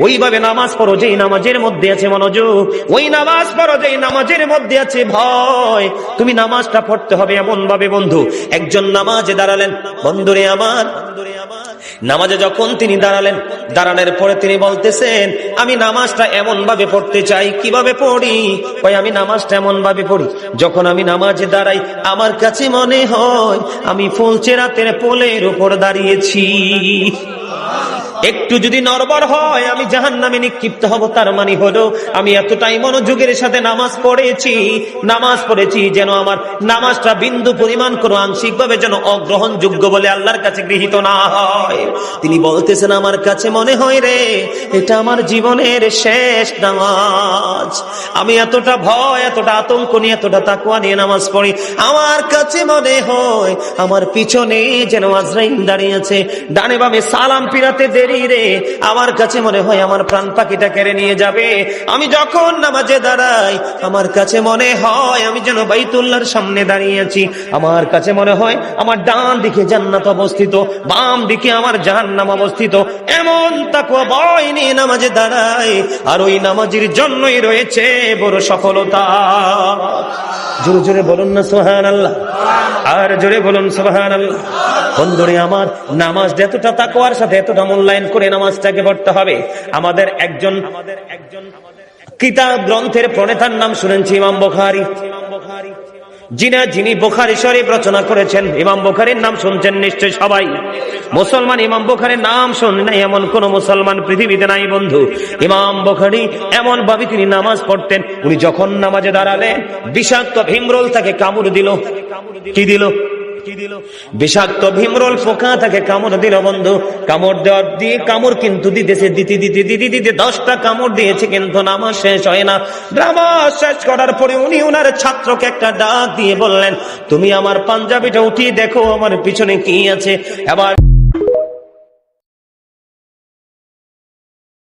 ওইভাবে নামাজ পড়ো, যেই নামাজের মধ্যে আছে মনোযোগ, ওই নামাজ পড়ো, যেই নামাজের মধ্যে আছে ভয়। তুমি নামাজটা পড়তে হবে এমন ভাবে বন্ধু। একজন নামাজে দাঁড়ালেন, বন্ধুরে আমার, নামাজে যখন তিনি দাঁড়ালেন, দাঁড়ানোর পরে তিনি বলতেছেন, আমি নামাজটা এমন ভাবে পড়তে চাই, কীভাবে পড়ি? কই আমি নামাজটা এমন ভাবে পড়ি, যখন আমি নামাজে দাঁড়াই, আমার কাছে মনে হয়, আমি ফুলচে রাতের পোলের উপর দাঁড়িয়েছি। একটু যদি নরবর হয়, আমি জাহান নামে নিক্ষিপ্ত হব, তার মানে হলো আমি এতটাই মনোযোগের সাথে নামাজ পড়েছি নামাজ পড়েছি যেন আমার নামাজটা বিন্দু পরিমাণ কোনো আংশিক ভাবে যেন অগ্রহণযোগ্য বলে আল্লাহর কাছে গৃহীত না হয়। তিনি বলতেছেন, আমার কাছে মনে হয় রে, এটা আমার জীবনের শেষ নামাজ। আমি এতটা ভয়, এতটা আতঙ্ক নিয়ে, এতটা তাকুয়া নিয়ে নামাজ পড়ি। আমার কাছে মনে হয়, আমার পিছনে যেন আজরাইন দাঁড়িয়ে আছে। ডানে বামে সালাম পিরাতে দেরি রে, আমার কাছে মনে হয় আমার প্রাণ পাখিটা কেড়ে নিয়ে যাবে। আমি যখন নামাজে দাঁড়াই, আমার কাছে মনে হয় আমি যেন বাইতুল্লাহর সামনে দাঁড়িয়ে আছি। আমার কাছে মনে হয় আমার ডান দিকে জান্নাত অবস্থিত, বাম দিকে আমার জাহান্নাম অবস্থিত। এমন তাকুয়া বয় নিয়ে নামাজে দাঁড়ায় আর ওই নামাজের জন্যই রয়েছে বড় সফলতা। জোরে জোরে বলুন না সোহান আল্লাহ আর জোরে বলুন সোহান আল্লাহ বন্ধুরে আমার, নামাজ এতটা তাকওয়ার সাথে এতটা মূল্যায়ন করে নামাজটাকে পড়তে হবে। আমাদের একজন আমাদের একজন কিতাব গ্রন্থের প্রণেতার নাম শুনেছি, ইমাম বখারি। যিনি যিনি বোখারি শরীফ রচনা করেছেন, ইমাম বোখারির নাম শুনছেন নিশ্চয় সবাই। মুসলমান ইমাম বোখারির নাম শুনি নাই, এমন কোন মুসলমান পৃথিবীতে নাই বন্ধু। ইমাম বোখারি এমন ভাবে তিনি নামাজ পড়তেন, উনি যখন নামাজে দাঁড়ালেন, বিষাক্ত ভীমরোল তাকে কামড় দিল। কি দিল? বিষাক্ত ভীমরোল পোকা তাকে কামড় দিল বন্ধু। কামড় দেওয়ার দিয়ে কামড় কিন্তু দিতেছে, দিতে দিতে দিতে দিতে দশটা কামড় দিয়েছে কিন্তু নামাজ শেষ হয় না। ড্রামা শেষ করার পরে উনি উনার ছাত্রকে একটা ডাক দিয়ে বললেন, তুমি আমার পাঞ্জাবিটা উঠিয়ে দেখো, আমার পিছনে কি আছে? এবার